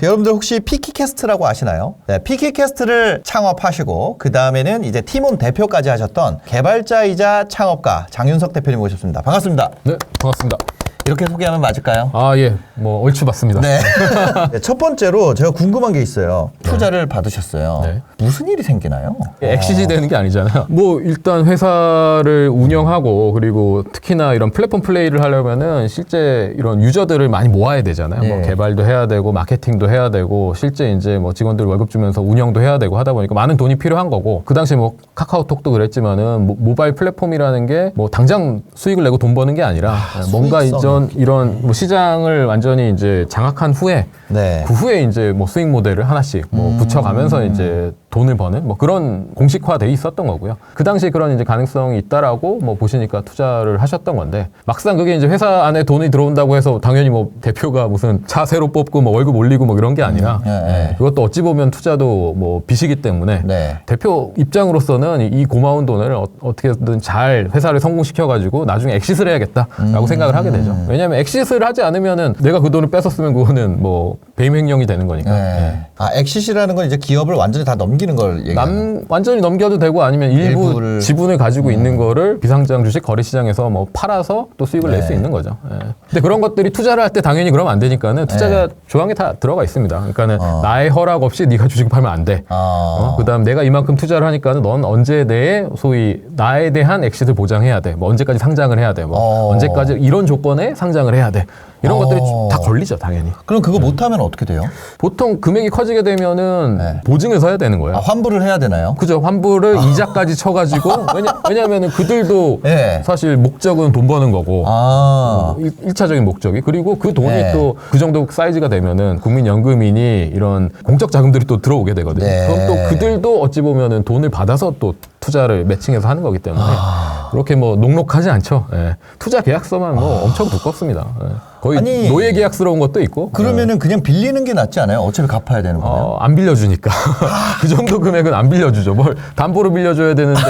여러분들 혹시 피키캐스트라고 아시나요? 네, 피키캐스트를 창업하시고 그 다음에는 이제 팀원 대표까지 하셨던 개발자이자 창업가 장윤석 대표님 모셨습니다. 반갑습니다. 네, 반갑습니다. 이렇게 소개하면 맞을까요? 아, 예. 뭐, 얼추 맞습니다. 네. 네, 첫 번째로 제가 궁금한 게 있어요. 투자를 받으셨어요. 네. 무슨 일이 생기나요? 엑시지 되는 게 아니잖아요. 뭐, 일단 회사를 운영하고, 그리고 특히나 이런 플랫폼 플레이를 하려면은 실제 이런 유저들을 많이 모아야 되잖아요. 뭐, 네. 개발도 해야 되고, 마케팅도 해야 되고, 실제 이제 뭐 직원들 월급 주면서 운영도 해야 되고 하다 보니까 많은 돈이 필요한 거고, 그 당시에 뭐 카카오톡도 그랬지만은 모- 모바일 플랫폼이라는 게 뭐 당장 수익을 내고 돈 버는 게 아니라 뭔가 수익성. 이전 이런 뭐 시장을 완전히 이제 장악한 후에 네. 그 후에 이제 뭐 수익 모델을 하나씩 뭐 붙여가면서 이제 돈을 버는 뭐 그런 공식화돼 있었던 거고요. 그 당시 그런 이제 가능성이 있다라고 뭐 보시니까 투자를 하셨던 건데 막상 그게 이제 회사 안에 돈이 들어온다고 해서 당연히 뭐 대표가 무슨 차 새로 뽑고 뭐 월급 올리고 뭐 이런 게 아니라 네, 네. 그것도 어찌 보면 투자도 뭐 빚이기 때문에 네. 대표 입장으로서는 이- 이 고마운 돈을 어, 떻게든잘 회사를 성공시켜 가지고 나중에 엑시트를 해야겠다라고 생각을 하게 되죠. 왜냐하면 엑시트를 하지 않으면은 내가 그 돈을 뺏었으면 그거는 뭐 배임 횡령이 되는 거니까. 네. 아, 엑시시라는 건 이제 기업을 완전히 다 넘기는 걸 얘기하는 남 완전히 넘겨도 되고 아니면 일부 일부를- 지분을 가지고 있는 거를 비상장 주식 거래 시장에서 뭐 팔아서 또 수익을 낼수 네. 있는 거죠. 예. 근데 그런 것들이 투자를 할 때 당연히 그러면 안 되니까는 투자자 조항에 다 들어가 있습니다. 그러니까는 네. 어. 나의 허락 없이 네가 주식 팔면 안 돼. 아. 어? 그다음 내가 이만큼 투자를 하니까는 넌 언제 내에 소위 나에 대한 엑시트를 보장해야 돼. 뭐 언제까지 상장을 해야 돼. 뭐 어. 언제까지 이런 조건에 상장을 해야 돼. 이런 어. 것들이 다 걸리죠, 당연히. 그럼 그거 못하면 어떻게 돼요? 보통 금액이 커지게 되면은 네. 보증을 서야 되는 거예요. 아, 환불을 해야 되나요? 그죠. 환불을 이자까지 쳐가지고 왜냐, 왜냐면은 그들도 네. 사실 목적은 돈 버는 거고 아. 일, 일차적인 목적이 그리고 그 돈이 네. 또 그 정도 사이즈가 되면은 국민연금이니 이런 공적 자금들이 또 들어오게 되거든요. 네. 그럼 또 그들도 어찌 보면은 돈을 받아서 또 투자를 매칭해서 하는 거기 때문에 아. 그렇게 뭐 녹록하지 않죠. 예. 투자 계약서만 뭐 엄청 두껍습니다. 예. 거의 아니. 노예 계약스러운 것도 있고. 그러면은 그냥 빌리는 게 낫지 않아요? 어차피 갚아야 되는 거예요. 어, 안 빌려주니까. 그 정도 금액은 안 빌려주죠. 뭘 담보로 빌려줘야 되는데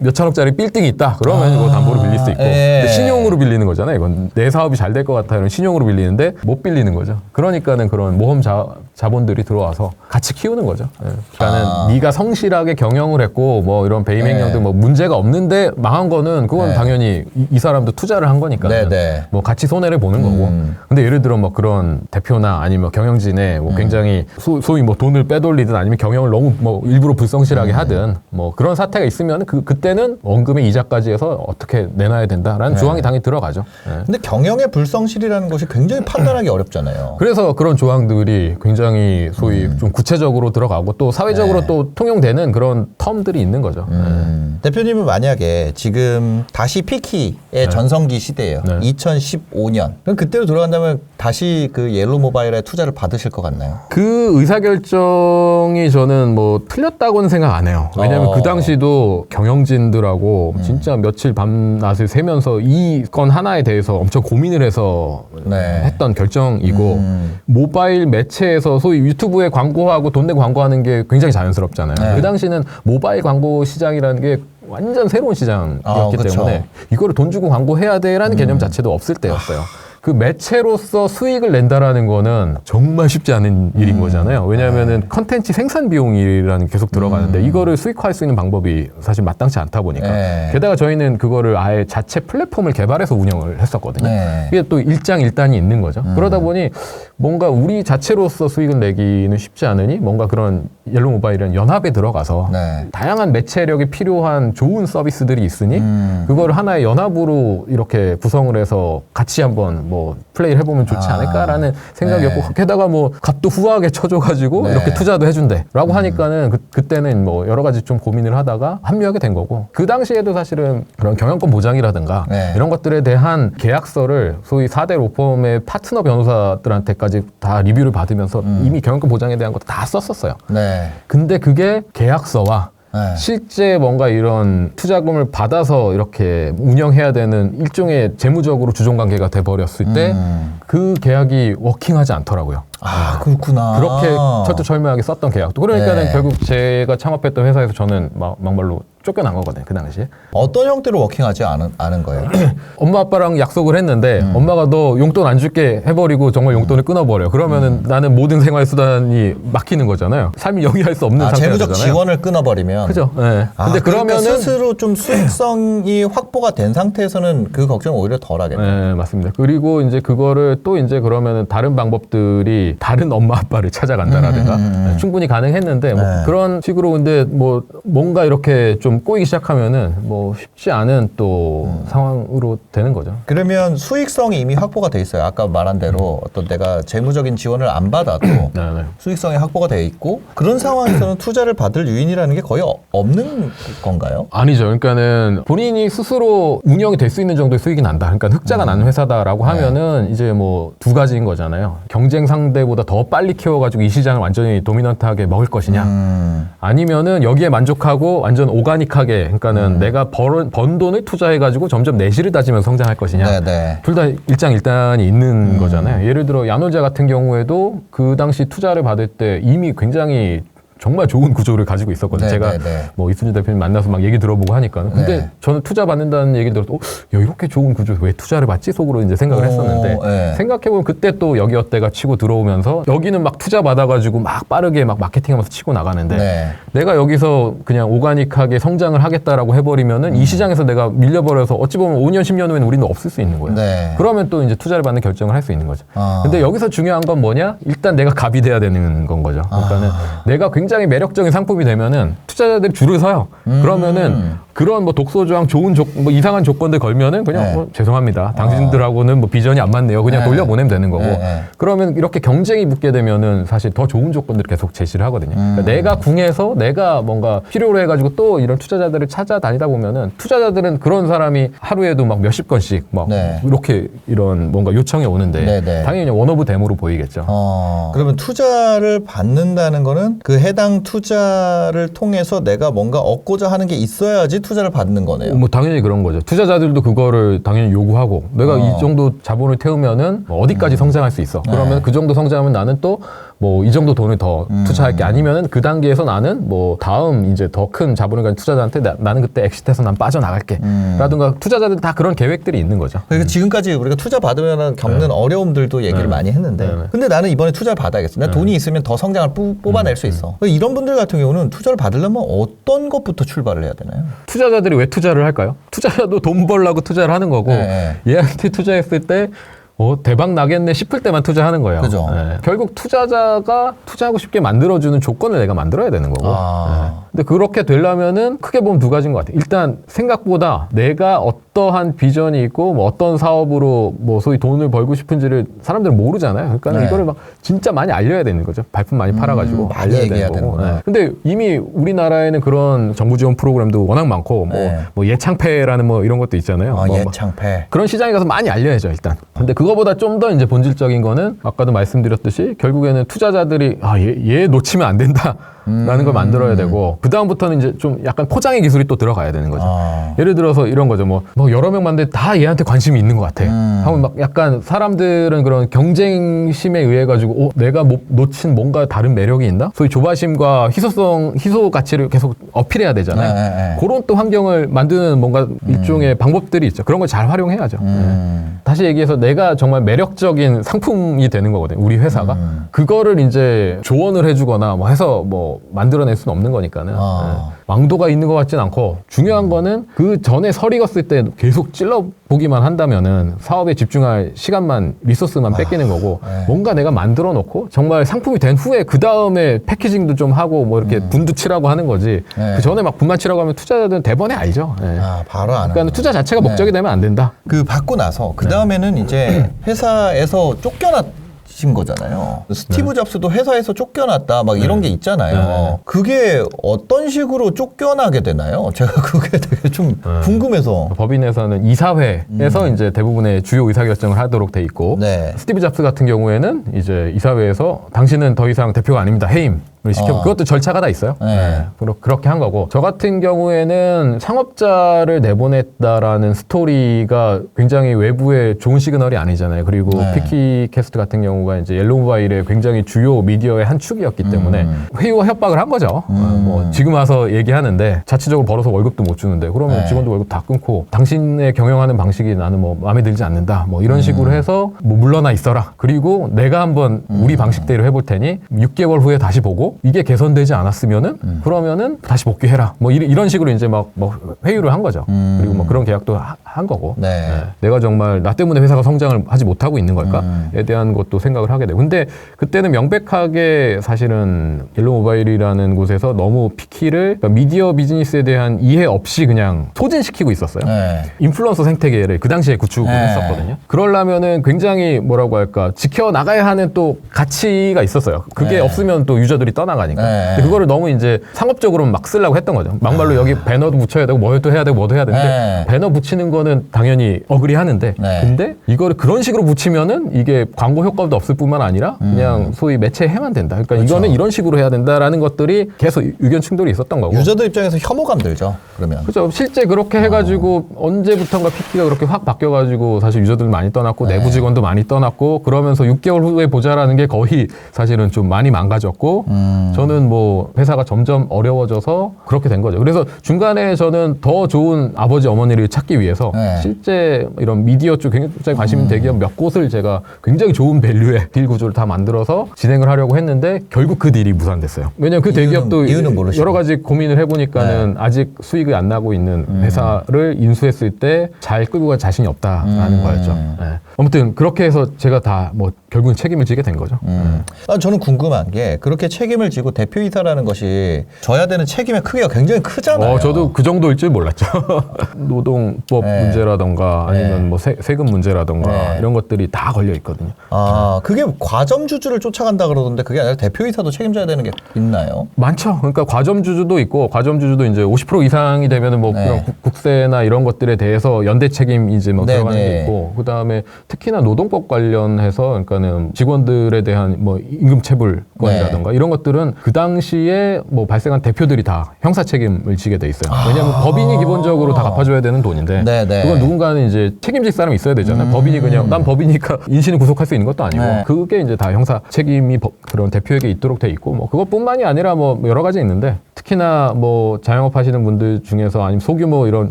몇 천억짜리 빌딩이 있다. 그러면 이거 담보로 빌릴 수 있고. 예. 근데 신용으로 빌리는 거잖아요. 이건 내 사업이 잘 될 것 같아. 이런 신용으로 빌리는데 못 빌리는 거죠. 그러니까는 그런 모험 자, 자본들이 들어와서 같이 키우는 거죠. 예. 그러니까는 아. 네가 성실하게 경영을 했고 뭐 이런 행령 네. 등뭐 문제가 없는데 망한 거는 그건 네. 당연히 이, 이 사람도 투자를 한 거니까. 네, 네. 뭐 같이 손해를 보는 거고. 음. 근데 예를 들어 뭐 그런 대표나 아니면 경영진에 음. 뭐 굉장히 소, 소위 뭐 돈을 빼돌리든 아니면 경영을 너무 뭐 일부러 불성실하게 음. 하든 뭐 그런 사태가 있으면 그 그때는 원금의 이자까지 해서 어떻게 내놔야 된다라는 네. 조항이 당연히 들어가죠. 예. 근데 경영의 불성실이라는 것이 굉장히 판단하기 어렵잖아요. 그래서 그런 조항들이 굉장히 소위 음. 좀 구체적으로 들어가고 또 사회적으로 네. 또 통용되는 그런 텀들이 있는 거죠. 음. 대표님은 만약에 지금 다시 피키의 전성기 시대예요. 네. 2015년. 그럼 그때로 돌아간다면 다시 그 옐로 모바일에 투자를 받으실 것 같나요? 그 의사결정이 저는 뭐 틀렸다고는 생각 안 해요. 왜냐하면 어. 그 당시도 경영진들하고 진짜 며칠 밤낮을 새면서 이 건 하나에 대해서 엄청 고민을 해서 네. 했던 결정이고 음. 모바일 매체에서 소위 유튜브에 광고하고 돈 내고 광고하는 게 굉장히 자연스럽잖아요. 네. 그 당시는 모바일 광고 시장이라는 게 완전 새로운 시장이었기 아, 그쵸. 음. 때문에 이거를 돈 주고 광고해야 돼라는 개념 자체도 없을 때였어요. 그 매체로서 수익을 낸다라는 거는 정말 쉽지 않은 음. 일인 거잖아요. 왜냐하면은 컨텐츠 생산 비용이라는 게 계속 들어가는데 음. 이거를 수익화할 수 있는 방법이 사실 마땅치 않다 보니까 네. 게다가 저희는 그거를 아예 자체 플랫폼을 개발해서 운영을 했었거든요. 네. 이게 또 일장일단이 있는 거죠. 그러다 보니 뭔가 우리 자체로서 수익을 내기는 쉽지 않으니 뭔가 그런 옐로 모바일은 연합에 들어가서 네. 다양한 매체력이 필요한 좋은 서비스들이 있으니 음. 그거를 하나의 연합으로 이렇게 구성을 해서 같이 한번 뭐 플레이를 해보면 좋지 아. 않을까라는 생각이었고 네. 게다가 뭐 값도 후하게 쳐줘가지고 네. 이렇게 투자도 해준대라고 하니까는 그, 그때는 뭐 여러 가지 좀 고민을 하다가 합류하게 된 거고 그 당시에도 사실은 그런 경영권 보장이라든가 네. 이런 것들에 대한 계약서를 소위 4대 로펌의 파트너 변호사들한테까지 다 리뷰를 받으면서 이미 경영권 보장에 대한 것도 다 썼었어요. 네. 근데 그게 계약서와 네. 실제 뭔가 이런 투자금을 받아서 이렇게 운영해야 되는 일종의 재무적으로 주종 관계가 돼 버렸을 때 음. 그 계약이 워킹하지 않더라고요. 아, 그렇구나. 그렇게 철두철미하게 썼던 계약도 그러니까는 네. 결국 제가 창업했던 회사에서 저는 막, 막말로 쫓겨난 거거든요. 그 당시에. 어떤 형태로 워킹하지 않은, 않은 거예요? 엄마 아빠랑 약속을 했는데 음. 엄마가 너 용돈 안 줄게 해버리고 정말 용돈을 끊어버려. 그러면은 나는 모든 생활 수단이 막히는 거잖아요. 삶이 영위할 수 없는 아, 상태가 재무적 되잖아요. 지원을 끊어버리면. 그죠. 예. 아, 근데 그러니까 그러면은 스스로 좀 수익성이 확보가 된 상태에서는 그 걱정 오히려 덜하겠네. 네, 맞습니다. 그리고 이제 그거를 또 이제 그러면은 다른 방법들이 다른 엄마 아빠를 찾아간다라든가 네, 충분히 가능했는데 뭐 음, 네. 그런 식으로 근데 뭐 뭔가 이렇게 좀 꼬이기 시작하면은 뭐 쉽지 않은 또 음. 상황으로 되는 거죠. 그러면 수익성이 이미 확보가 돼 있어요. 아까 말한 대로 어떤 내가 재무적인 지원을 안 받아도 네, 네. 수익성이 확보가 돼 있고 그런 상황에서는 투자를 받을 유인이라는 게 거의 어- 없는 건가요? 아니죠. 그러니까는 본인이 스스로 운영이 될 수 있는 정도의 수익이 난다. 그러니까 흑자가 나는 회사다라고 네. 하면은 이제 뭐 두 가지인 거잖아요. 경쟁 상대보다 더 빨리 키워가지고 이 시장을 완전히 도미넌트하게 먹을 것이냐. 음, 아니면은 여기에 만족하고 완전 오가닉 하게 그러니까는 내가 벌, 번 돈을 투자해 가지고 점점 내실을 다지면서 성장할 것이냐. 네네. 둘 다 일장일단이 있는 거잖아요. 예를 들어 야노자 같은 경우에도 그 당시 투자를 받을 때 이미 굉장히 정말 좋은 구조를 가지고 있었거든요. 네, 제가 네, 네. 뭐 이순재 대표님 만나서 막 얘기 들어보고 하니까. 근데 네. 저는 투자 받는다는 얘기를 들어서 어, 야, 이렇게 좋은 구조 왜 투자를 받지? 속으로 이제 생각을 오, 했었는데 네. 생각해보면 그때 또 여기 어때가 치고 들어오면서 여기는 막 투자 받아가지고 막 빠르게 막 마케팅하면서 치고 나가는데 네. 내가 여기서 그냥 오가닉하게 성장을 하겠다라고 해버리면은 음. 이 시장에서 내가 밀려버려서 어찌 보면 5년, 10년 후에는 우리는 없을 수 있는 거예요. 네. 그러면 또 이제 투자를 받는 결정을 할 수 있는 거죠. 아. 근데 여기서 중요한 건 뭐냐? 일단 내가 갑이 돼야 되는 건 거죠. 그러니까는 아. 내가 굉장히 매력적인 상품이 되면은 투자자들이 줄을 서요. 음. 그러면은 그런 뭐 독소조항 좋은 조, 뭐 이상한 조건들 걸면은 그냥 네. 어, 죄송합니다. 당신들하고는 뭐 비전이 안 맞네요. 그냥 네. 돌려보내면 되는 거고. 네, 네. 그러면 이렇게 경쟁이 붙게 되면은 사실 더 좋은 조건들을 계속 제시를 하거든요. 음. 그러니까 내가 궁해서 내가 뭔가 필요로 해가지고 또 이런 투자자들을 찾아다니다 보면은 투자자들은 그런 사람이 하루에도 막 몇십 건씩 막 네. 이렇게 이런 뭔가 요청이 오는데 네, 네. 당연히 원오브 데모로 보이겠죠. 어, 그러면 투자를 받는다는 거는 그 해당 투자를 통해서 내가 뭔가 얻고자 하는 게 있어야지 투자를 받는 거네요. 뭐 당연히 그런 거죠. 투자자들도 그거를 당연히 요구하고 내가 어. 이 정도 자본을 태우면은 뭐 어디까지 성장할 수 있어. 그러면 네. 그 정도 성장하면 나는 또뭐 이 정도 돈을 더 음. 투자할게 아니면은 그 단계에서 나는 뭐 다음 이제 더 큰 자본을 가진 투자자한테 나, 는 그때 엑시트해서 난 빠져나갈게. 음. 라든가 투자자들 다 그런 계획들이 있는 거죠. 그러니까 지금까지 우리가 투자 받으면 겪는 어려움들도 얘기를 네. 많이 했는데 네, 네. 근데 나는 이번에 투자를 받아야겠어. 나 돈이 있으면 더 성장을 뿌- 뽑아낼 음, 수 있어. 그러니까 이런 분들 같은 경우는 투자를 받으려면 어떤 것부터 출발을 해야 되나요? 투자자들이 왜 투자를 할까요? 투자자도 돈 벌라고 투자를 하는 거고 네. 얘한테 투자했을 때 어, 대박 나겠네 싶을 때만 투자하는 거예요. 그죠. 네. 결국 투자자가 투자하고 싶게 만들어주는 조건을 내가 만들어야 되는 거고. 아. 네. 근데 그렇게 되려면은 크게 보면 두 가지인 것 같아요. 일단 생각보다 내가 어 떠한 비전이 있고 뭐 어떤 사업으로 뭐 소위 돈을 벌고 싶은지를 사람들은 모르잖아요. 그러니까 네. 이거를 막 진짜 많이 알려야 되는 거죠. 발품 많이 팔아가지고 많이 알려야 되는 거고. 되는구나. 네. 근데 이미 우리나라에는 그런 정부 지원 프로그램도 워낙 많고 뭐, 네. 뭐 예창패라는 뭐 이런 것도 있잖아요. 아, 뭐, 예, 뭐 창패. 그런 시장에 가서 많이 알려야죠 일단. 근데 그거보다 좀 더 이제 본질적인 거는 아까도 말씀드렸듯이 결국에는 투자자들이 아얘 얘 놓치면 안 된다 라는 걸 만들어야 되고 그 다음부터는 이제 좀 약간 포장의 기술이 또 들어가야 되는 거죠. 아. 예를 들어서 이런 거죠. 뭐, 뭐 여러 명 봤는데 다 얘한테 관심이 있는 것 같아. 음. 하면 막 약간 사람들은 그런 경쟁심에 의해 가지고 어, 내가 못 놓친 뭔가 다른 매력이 있나? 소위 조바심과 희소성, 희소 가치를 계속 어필해야 되잖아요. 네, 네, 네. 그런 또 환경을 만드는 뭔가 일종의 방법들이 있죠. 그런 걸 잘 활용해야죠. 음. 다시 얘기해서 내가 정말 매력적인 상품이 되는 거거든요. 우리 회사가. 음. 그거를 이제 조언을 해주거나 뭐 해서 뭐 만들어낼 수는 없는 거니까는. 아. 예. 왕도가 있는 것 같진 않고 중요한 거는 그 전에 설 익었을 때 계속 찔러 보기만 한다면은 사업에 집중할 시간만 리소스만 뺏기는 거고 네. 뭔가 내가 만들어 놓고 정말 상품이 된 후에 그 다음에 패키징도 좀 하고 뭐 이렇게 분도 치라고 하는 거지 음. 네. 그 전에 막 분만 치라고 하면 투자자들은 대번에 알죠. 예. 아, 바로 아는. 그러니까 투자 자체가 목적이 되면 안 된다. 그 받고 나서 그 다음에는 이제 회사에서 쫓겨났 신 거잖아요. 스티브 잡스도 회사에서 쫓겨났다 막 이런 게 있잖아요. 네. 그게 어떤 식으로 쫓겨나게 되나요? 제가 그게 되게 좀 궁금해서. 법인에서는 이사회에서 이제 대부분의 주요 의사결정을 하도록 돼 있고 네. 스티브 잡스 같은 경우에는 이제 이사회에서 당신은 더 이상 대표가 아닙니다. 해임. 시켜 어. 그것도 절차가 다 있어요. 네. 네. 그러- 그렇게 한 거고 저 같은 경우에는 창업자를 내보냈다라는 스토리가 굉장히 외부에 좋은 시그널이 아니잖아요. 그리고 네. 피키 캐스트 같은 경우가 이제 옐로우 모바일의 굉장히 주요 미디어의 한 축이었기 때문에 음. 회의와 협박을 한 거죠. 어, 뭐 지금 와서 얘기하는데 자체적으로 벌어서 월급도 못 주는데 그러면 네. 직원도 월급 다 끊고 당신의 경영하는 방식이 나는 뭐 마음에 들지 않는다. 뭐 이런 식으로 음. 해서 뭐 물러나 있어라. 그리고 내가 한번 우리 방식대로 해볼 테니 6개월 후에 다시 보고 이게 개선되지 않았으면은 음. 그러면은 다시 복귀해라. 뭐 이- 이런 식으로 이제 막뭐 회유를 한 거죠. 음. 그리고 뭐 그런 계약도 하- 한 거고. 네. 내가 정말 나 때문에 회사가 성장을 하지 못하고 있는 걸까에 음. 대한 것도 생각을 하게 되고. 근데 그때는 명백하게 사실은 옐로 모바일이라는 곳에서 너무 피키를 그러니까 미디어 비즈니스에 대한 이해 없이 그냥 소진시키고 있었어요. 네. 인플루언서 생태계를 그 당시에 구축을 네. 했었거든요. 그러려면은 굉장히 뭐라고 할까 지켜 나가야 하는 또 가치가 있었어요. 그게 네. 없으면 또 유저들이 떠나가니까. 네. 그거를 너무 이제 상업적으로 막 쓰려고 했던 거죠. 막말로 여기 배너도 붙여야 되고 뭐도 해야 되고 뭐도 해야 되는데 네. 배너 붙이는 거는 당연히 어그리 하는데 네. 근데 이거를 그런 식으로 붙이면은 이게 광고 효과도 없을 뿐만 아니라 그냥 소위 매체 해만 된다. 그러니까 음. 그렇죠. 이거는 이런 식으로 해야 된다라는 것들이 계속 의견 충돌이 있었던 거고. 유저들 입장에서 혐오감 들죠. 그러면. 그죠. 실제 그렇게 해가지고 언제부턴가 PT가 그렇게 확 바뀌어가지고 사실 유저들 많이 떠났고 네. 내부 직원도 많이 떠났고 그러면서 6개월 후에 보자라는 게 거의 사실은 좀 많이 망가졌고 음. 저는 뭐 회사가 점점 어려워져서 그렇게 된 거죠. 그래서 중간에 저는 더 좋은 아버지 어머니를 찾기 위해서 네. 실제 이런 미디어 쪽 굉장히 관심 있는 대기업 몇 곳을 제가 굉장히 좋은 밸류의 딜 구조를 다 만들어서 진행을 하려고 했는데 결국 그 딜이 무산됐어요. 왜냐면 그 이유는- 대기업도 이유는 모르시고. 여러 가지 고민을 해보니까는 아직 수익이 안 나고 있는 음. 회사를 인수했을 때 잘 끌고 갈 자신이 없다라는 음. 거였죠. 예. 아무튼 그렇게 해서 제가 다 뭐 결국은 책임을 지게 된 거죠. 음. 아, 저는 궁금한 게 그렇게 책임을 지고 대표이사라는 것이 져야 되는 책임의 크기가 굉장히 크잖아요. 어, 저도 그 정도일 줄 몰랐죠. 노동법 네. 문제라던가 아니면 네. 뭐 세, 세금 문제라던가 네. 이런 것들이 다 걸려 있거든요. 아, 그게 과점주주를 쫓아간다 그러던데 그게 아니라 대표이사도 책임져야 되는 게 있나요? 많죠. 그러니까 과점주주도 있고 과점주주도 이제 50% 이상이 되면은 뭐 네. 그런 국- 국세나 이런 것들에 대해서 연대 책임 이제 뭐 네, 들어가는 네. 게 있고 그다음에 특히나 노동법 관련해서 그러니까는 직원들에 대한 뭐 임금 체불권이라던가 네. 이런 것들은 그 당시에 뭐 발생한 대표들이 다 형사 책임을 지게 돼 있어요. 왜냐하면 법인이 기본적으로 다 갚아줘야 되는 돈인데 아. 네, 네. 그건 누군가는 이제 책임질 사람이 있어야 되잖아요. 법인이 그냥 난 법이니까 인신을 구속할 수 있는 것도 아니고 네. 그게 이제 다 형사 책임이 법- 그런 대표에게 있도록 돼 있고 뭐 그것뿐만이 아니라 뭐 여러 가지 있는데 특히나 뭐 자영업 하시는 분들 중에서 아니면 소규모 이런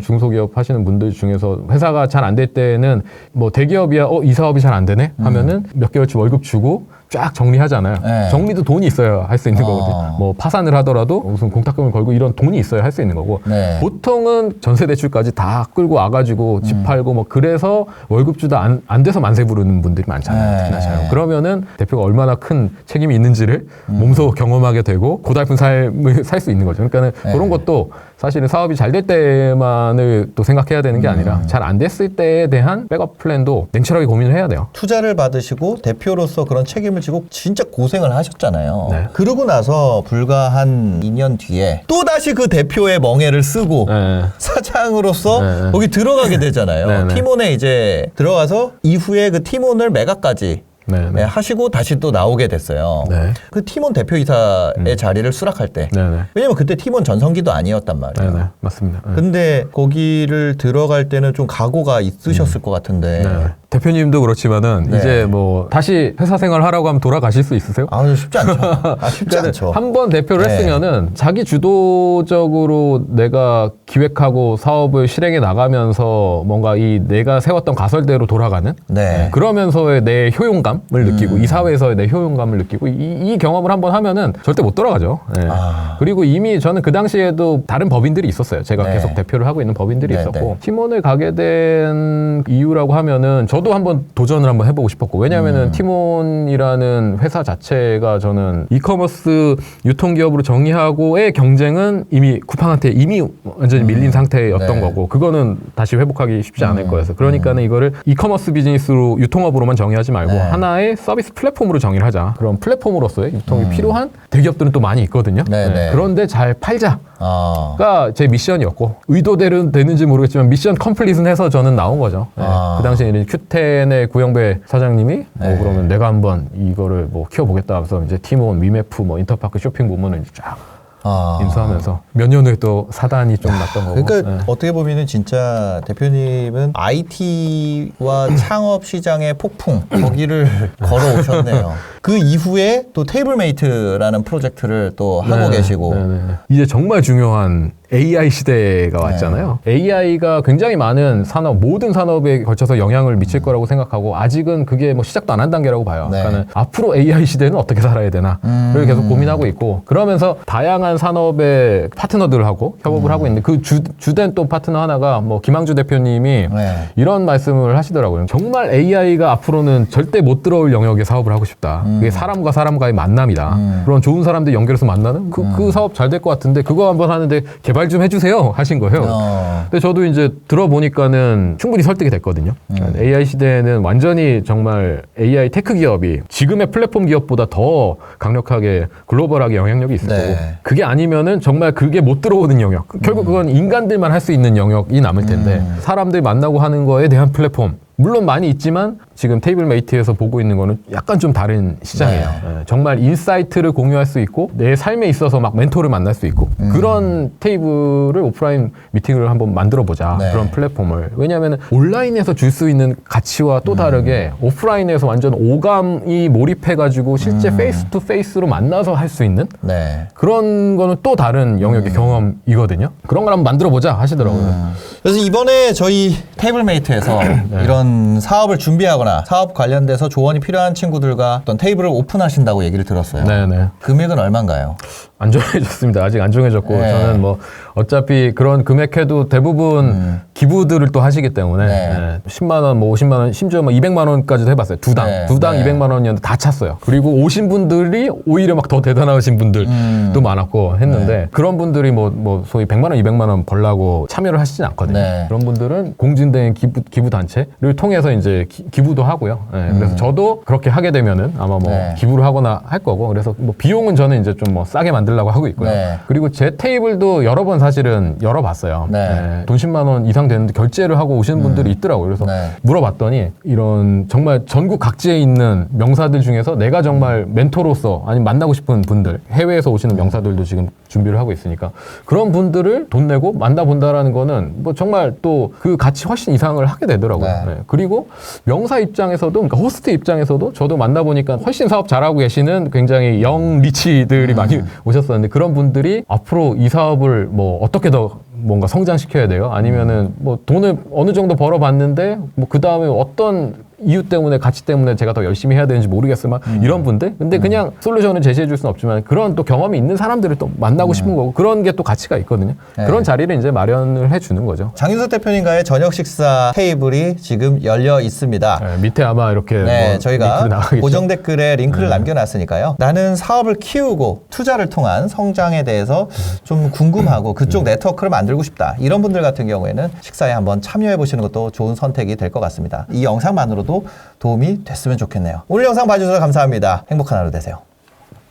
중소기업 하시는 분들 중에서 회사가 잘 안 될 때는 뭐 대기업이야 어 이 사업이 잘 안 되네 하면은 몇 개월치 월급 주고 쫙 정리하잖아요. 네. 정리도 돈이 있어야 할 수 있는 어. 거거든요. 뭐 파산을 하더라도 무슨 공탁금을 걸고 이런 돈이 있어야 할 수 있는 거고 네. 보통은 전세 대출까지 다 끌고 와가지고 집 팔고 뭐 그래서 월급 주다 안, 안 돼서 만세 부르는 분들이 많잖아요. 네. 특히나 자영. 그러면은 대표가 얼마나 큰 책임이 있는지를 음. 몸소 경험하게 되고 고달픈 삶을 살 수 있는 거죠. 그러니까는 네. 그런 것도 사실은 사업이 잘 될 때만을 또 생각해야 되는 게 아니라 음. 잘안 됐을 때에 대한 백업 플랜도 냉철하게 고민을 해야 돼요. 투자를 받으시고 대표로서 그런 책임을 지고 진짜 고생을 하셨잖아요. 네. 그러고 나서 불과 한 2년 뒤에 또 다시 그 대표의 멍해를 쓰고 네. 사장으로서 네, 네. 거기 들어가게 되잖아요. 네, 네. 팀원에 이제 들어가서 이후에 그 팀원을 매각까지 네, 네, 네. 하시고 다시 또 나오게 됐어요. 네. 그 팀원 대표이사의 자리를 수락할 때. 네, 네. 왜냐면 그때 팀원 전성기도 아니었단 네, 말이에요. 네. 맞습니다. 네. 근데 거기를 들어갈 때는 좀 각오가 있으셨을 것 같은데. 네. 대표님도 그렇지만은 네. 이제 뭐 다시 회사 생활 하라고 하면 돌아가실 수 있으세요? 아, 쉽지 않죠. 아, 쉽지 않죠. 한 번 대표를 네. 했으면은 자기 주도적으로 내가 기획하고 사업을 실행해 나가면서 뭔가 이 내가 세웠던 가설대로 돌아가는 네. 그러면서의 내 효용감을 느끼고 이 사회에서의 내 효용감을 느끼고 이, 이 경험을 한번 하면은 절대 못 돌아가죠. 네. 아. 그리고 이미 저는 그 당시에도 다른 법인들이 있었어요. 제가 네. 계속 대표를 하고 있는 법인들이 네, 있었고 네. 팀원을 가게 된 이유라고 하면은 저도 한번 도전을 한번 해보고 싶었고 왜냐하면은 음. 팀원이라는 회사 자체가 저는 이커머스 유통기업으로 정의하고의 경쟁은 이미 쿠팡한테 이미 완전히 밀린 상태였던 네. 거고 그거는 다시 회복하기 쉽지 않을 음. 거여서 그러니까는 이거를 이커머스 비즈니스로 유통업으로만 정의하지 말고 네. 하나의 서비스 플랫폼으로 정의를 하자 그런 플랫폼으로서의 유통이 필요한 대기업들은 또 많이 있거든요 음. 네, 네. 그런데 잘 팔자 어. 가제 미션이었고 의도대로 되는지 모르겠지만 미션 컴플릿은 해서 저는 나온 거죠. 네. 아. 그 당시에 이제 큐텐의 구영배 사장님이 네. 어, 그러면 내가 한번 이거를 뭐 키워보겠다 하면서 이제 팀원 위메프 뭐 인터파크 쇼핑 부문을 이제 쫙 아. 인수하면서 몇 년 후에 또 사단이 좀 났던 거고. 그러니까 네. 어떻게 보면은 진짜 대표님은 IT와 창업 시장의 폭풍 거기를 걸어 오셨네요. 그 이후에 또 테이블메이트라는 프로젝트를 또 하고 네, 계시고 네, 네. 이제 정말 중요한 AI 시대가 네. 왔잖아요. AI가 굉장히 많은 산업, 모든 산업에 걸쳐서 영향을 미칠 거라고 생각하고 아직은 그게 뭐 시작도 안 한 단계라고 봐요. 음. 네. 그러니까 앞으로 AI 시대는 어떻게 살아야 되나 음. 를 계속 고민하고 있고 그러면서 다양한 산업의 파트너들하고 협업을 음. 하고 있는데 그 주, 주된 또 파트너 하나가 뭐 김항주 대표님이 네. 이런 말씀을 하시더라고요. 정말 AI가 앞으로는 절대 못 들어올 영역의 사업을 하고 싶다. 그게 사람과 사람과의 만남이다. 음. 그런 좋은 사람들 연결해서 만나는 그, 그 사업 잘 될 것 같은데 그거 한번 하는데 개발 좀 해주세요 하신 거예요. 어. 근데 저도 이제 들어보니까는 충분히 설득이 됐거든요. 음. AI 시대에는 완전히 정말 AI 테크 기업이 지금의 플랫폼 기업보다 더 강력하게 글로벌하게 영향력이 있을 네. 거고 그게 아니면은 정말 그게 못 들어오는 영역. 결국 그건 인간들만 할 수 있는 영역이 남을 텐데 음. 사람들 만나고 하는 거에 대한 플랫폼 물론 많이 있지만 지금 테이블 메이트에서 보고 있는 거는 약간 좀 다른 시장이에요. 네. 예, 정말 인사이트를 공유할 수 있고 내 삶에 있어서 막 멘토를 만날 수 있고 음. 그런 테이블을 오프라인 미팅을 한번 만들어 보자 네. 그런 플랫폼을 왜냐하면 온라인에서 줄 수 있는 가치와 또 다르게 음. 오프라인에서 완전 오감이 몰입해 가지고 실제 페이스 투 페이스로 만나서 할 수 있는 네. 그런 거는 또 다른 영역의 음. 경험이거든요. 그런 걸 한번 만들어 보자 하시더라고요. 그래서 이번에 저희 테이블 메이트에서 네. 이런 사업을 준비하거나 사업 관련돼서 조언이 필요한 친구들과 어떤 테이블을 오픈하신다고 얘기를 들었어요. 네네. 금액은 얼마인가요? 안 정해졌습니다. 아직 안 정해졌고 네. 저는 뭐 어차피 그런 금액해도 대부분 기부들을 또 하시기 때문에 음. 네. 예, 10만 원, 뭐 50만 원, 심지어 뭐 200만 원까지도 해봤어요. 두 당, 네. 두당 네. 200만 원이었는데 다 찼어요. 그리고 오신 분들이 오히려 막 더 대단하신 분들도 음. 많았고 했는데 그런 분들이 뭐, 뭐 소위 100만 원, 200만 원 벌라고 참여를 하시진 않거든요. 네. 그런 분들은 공진된 기부, 기부 단체를 통해서 이제 기, 부도 하고요. 예, 그래서 저도 그렇게 하게 되면은 아마 뭐 음. 네. 기부를 하거나 할 거고 그래서 뭐 비용은 저는 이제 좀 뭐 싸게 만 들려고 하고 있고요. 네. 그리고 제 테이블도 여러 번 사실은 열어봤어요. 네. 예, 돈 10만 원 이상 되는데 결제를 하고 오시는 분들이 있더라고요. 그래서 네. 물어봤더니 이런 정말 전국 각지에 있는 명사들 중에서 내가 정말 멘토로서 아니면 만나고 싶은 분들 해외에서 오시는 명사들도 지금 준비를 하고 있으니까 그런 분들을 돈 내고 만나본다라는 거는 뭐 정말 또 그 가치 훨씬 이상을 하게 되더라고요. 네. 네. 그리고 명사 입장에서도 그러니까 호스트 입장에서도 저도 만나보니까 훨씬 사업 잘하고 계시는 굉장히 영 리치들이 많이 오셨 었는데 그런 분들이 앞으로 이 사업을 뭐 어떻게 더 뭔가 성장시켜야 돼요? 아니면은 뭐 돈을 어느 정도 벌어봤는데 뭐 그 다음에 어떤 이유 때문에 가치 때문에 제가 더 열심히 해야 되는지 모르겠으면 이런 분들 근데 그냥 솔루션을 제시해 줄 수는 없지만 그런 또 경험이 있는 사람들을 또 만나고 싶은 거고 그런 게 또 가치가 있거든요 네. 그런 자리를 이제 마련을 해 주는 거죠 장윤석 대표님과의 저녁 식사 테이블이 지금 열려 있습니다. 네, 밑에 아마 이렇게 네, 뭐 저희가? 네. 고정 댓글에 링크를 남겨놨으니까요. 나는 사업을 키우고 투자를 통한 성장에 대해서 좀 궁금하고 음. 그쪽 네트워크를 만들고 싶다. 이런 분들 같은 경우에는 식사에 한번 참여해 보시는 것도 좋은 선택이 될 것 같습니다. 이 영상만 으로도 도움이 됐으면 좋겠네요. 오늘 영상 봐주셔서 감사합니다. 행복한 하루 되세요.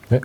네.